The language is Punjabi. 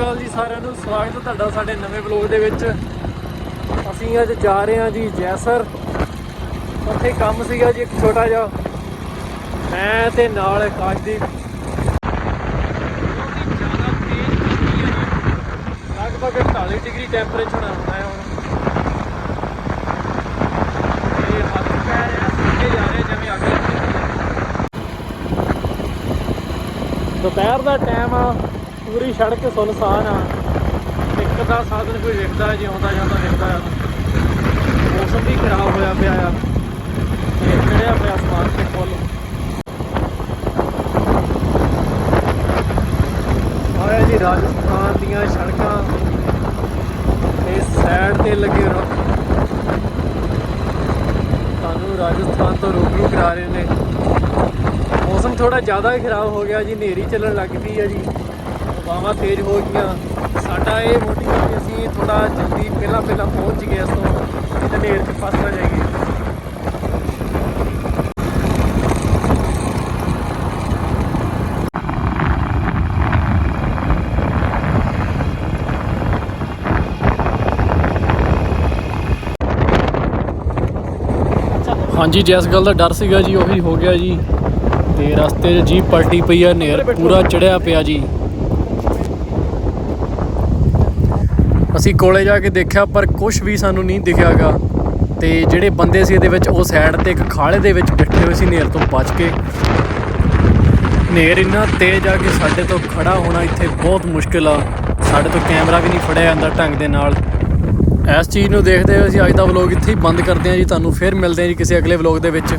ਅਕਾਲ ਜੀ ਸਾਰਿਆਂ ਨੂੰ, ਸਵਾਗਤ ਹੈ ਤੁਹਾਡਾ ਸਾਡੇ ਨਵੇਂ ਵਲੌਗ ਦੇ ਵਿੱਚ। ਅਸੀਂ ਅੱਜ ਜਾ ਰਹੇ ਹਾਂ ਜੀ ਜੈਸਰ। ਉੱਥੇ ਕੰਮ ਸੀਗਾ ਜੀ ਇੱਕ ਛੋਟਾ ਜਿਹਾ। ਮੈਂ ਤੇ ਨਾਲ ਕਾਸ਼ਦੀਪ। ਲਗਭਗ 48 ਡਿਗਰੀ ਟੈਂਪਰੇਚਰ ਆਉਣਾ ਹੈ ਹੁਣ। ਤੇ ਹੱਥ ਪੈਰ ਐ ਸੁੱਕੇ ਜਾ ਰਹੇ, ਜਿਵੇਂ ਅੱਗੇ ਦੁਪਹਿਰ ਦਾ ਟਾਈਮ ਆ। ਪੂਰੀ ਸੜਕ ਸੁਨਸਾਨ ਆ। ਇੱਕ ਦਾ ਸਾਧਨ ਕੋਈ ਵੇਖਦਾ ਜੀ ਆਉਂਦਾ ਜਾਂਦਾ ਵੇਖਦਾ ਆ। ਮੌਸਮ ਵੀ ਖਰਾਬ ਹੋਇਆ ਪਿਆ ਆ। ਤੇ ਚੜਿਆ ਪਿਆ ਅਸਮਾਨ ਤੇ ਫੁੱਲ ਆਇਆ ਜੀ ਰਾਜਸਥਾਨ ਦੀਆਂ ਸੜਕਾਂ ਤੇ ਸਾਈਡ ਤੇ ਲੱਗੇ ਰੁੱਖ ਤੁਹਾਨੂੰ ਰਾਜਸਥਾਨ ਤੋਂ ਰੂਬਰੂ ਕਰਾ ਰਹੇ ਨੇ। ਮੌਸਮ ਥੋੜਾ ਜ਼ਿਆਦਾ ਹੀ ਖਰਾਬ ਹੋ ਗਿਆ ਜੀ, ਹਨੇਰੀ ਚੱਲਣ ਲੱਗ ਪਈ ਆ ਜੀ। ਹਵਾਵਾਂ ਤੇਜ਼ ਹੋ ਗਈਆਂ। ਸਾਡਾ ਇਹ ਮੋਟਿਵ ਹੈ ਕਿ ਅਸੀਂ ਥੋੜਾ ਜਲਦੀ ਪਹਿਲਾਂ ਪਹਿਲਾਂ ਪਹੁੰਚ ਗਏ ਇਸ ਤੋਂ, ਤੇ 'ਚ ਫਸ ਨਾ ਜਾਈਏ। ਹਾਂਜੀ, ਜਿਸ ਗੱਲ ਦਾ ਡਰ ਸੀਗਾ ਜੀ, ਉਹੀ ਹੋ ਗਿਆ ਜੀ। ਤੇ ਰਸਤੇ 'ਚ ਜੀਪ ਪਲਟੀ ਪਈ ਆ, ਨੇਰ ਪੂਰਾ ਚੜਿਆ ਪਿਆ ਜੀ। ਅਸੀਂ ਕੋਲੇ ਜਾ ਕੇ ਦੇਖਿਆ, ਪਰ ਕੁਝ ਵੀ ਸਾਨੂੰ ਨਹੀਂ ਦਿਖਿਆਗਾ। ਤੇ ਜਿਹੜੇ ਬੰਦੇ ਸੀ ਇਹਦੇ ਵਿੱਚ, ਉਹ ਸਾਈਡ ਤੇ ਇੱਕ ਖਾਲੇ ਦੇ ਵਿੱਚ ਬੈਠੇ ਹੋਏ ਸੀ, ਨੇਰ ਤੋਂ ਬਚ ਕੇ। ਨੇਰ ਇੰਨਾ ਤੇਜ਼ ਆ ਕਿ ਸਾਡੇ ਤੋਂ ਖੜਾ ਹੋਣਾ ਇੱਥੇ ਬਹੁਤ ਮੁਸ਼ਕਿਲ ਆ। ਸਾਡੇ ਤੋਂ ਕੈਮਰਾ ਵੀ ਨਹੀਂ ਫੜਿਆ ਜਾਂਦਾ ਢੰਗ ਦੇ ਨਾਲ। ਇਸ ਚੀਜ਼ ਨੂੰ ਦੇਖਦੇ ਹੋਏ ਅਸੀਂ ਅੱਜ ਦਾ ਵਲੌਗ ਇੱਥੇ ਹੀ ਬੰਦ ਕਰਦੇ ਹਾਂ ਜੀ। ਤੁਹਾਨੂੰ ਫਿਰ ਮਿਲਦੇ ਹਾਂ ਜੀ ਕਿਸੇ ਅਗਲੇ ਵਲੌਗ ਦੇ ਵਿੱਚ।